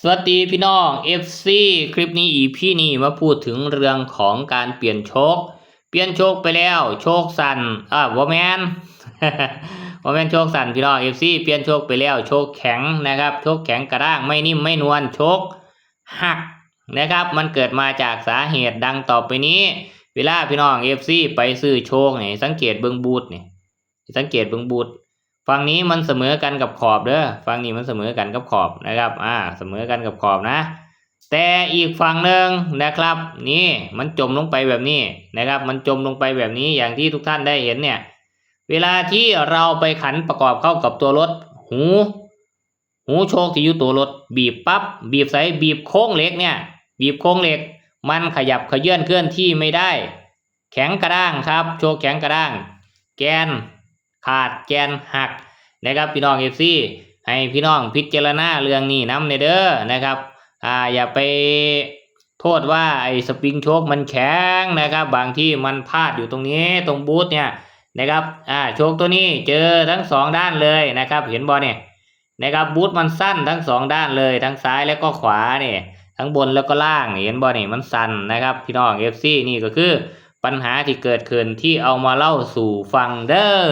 สวัสดีพี่น้อง FC คลิปนี้อีพี่นี่มาพูดถึงเรื่องของการเปลี่ยนโชค เปลี่ยนโชคไปแล้ว โชคสันอ่าวอแมนวอแมนโชคสันพี่น้อง FC เปลี่ยนโชคไปแล้ว โชคแข็งนะครับ โชคแข็งกระด้างไม่นิ่มไม่นวลโชคหักนะครับ มันเกิดมาจากสาเหตุดังต่อไปนี้ เวลาพี่น้อง FC ไปซื้อโชคเนี่ยสังเกตเบิ้งบูทนี่ยสังเกตเบิ้งบูท ฝั่งนี้มันเสมอกันกับขอบเด้อฝั่งนี้มันเสมอกันกับขอบนะครับ อ่า เสมอกันกับขอบนะ แต่อีกฝั่งหนึ่งนะครับ นี่มันจมลงไปแบบนี้นะครับ มันจมลงไปแบบนี้อย่างที่ทุกท่านได้เห็นเนี่ย เวลาที่เราไปขันประกอบเข้ากับตัวรถ หู หูโชคที่อยู่ตัวรถ บีบปับ๊บบีบใส่บีบโค้งเหล็กเนี่ย บีบโค้งเหล็ก มันขยับขยื่นเคลื่อนที่ไม่ได้ แข็งกระด้างครับ โชคแข็งกระด้าง แกน ขาดแกนหักนะครับพี่น้องเอฟซีให้พี่น้องพิจารณาเรื่องนี้น้ำในเด้อนะครับอ่าอย่าไปโทษว่าไอ้สปริงโชคมันแข็งนะครับ บางที่มันพลาดอยู่ตรงนี้ตรงบูธเนี่ยนะครับอ่าโชคตัวนี้เจอทั้งสองด้านเลยนะครับ เห็นบอเนี่ยนะครับบูธมันสั้นทั้งสองด้านเลยทั้งซ้ายแล้วก็ขวาเนี่ยทั้งบนแล้วก็ล่างเห็นบอเนี่ยมันสั้นนะครับ พี่น้องเอฟซีนี่ก็คือปัญหาที่เกิดขึ้นที่เอามาเล่าสู่ฟังเด้อ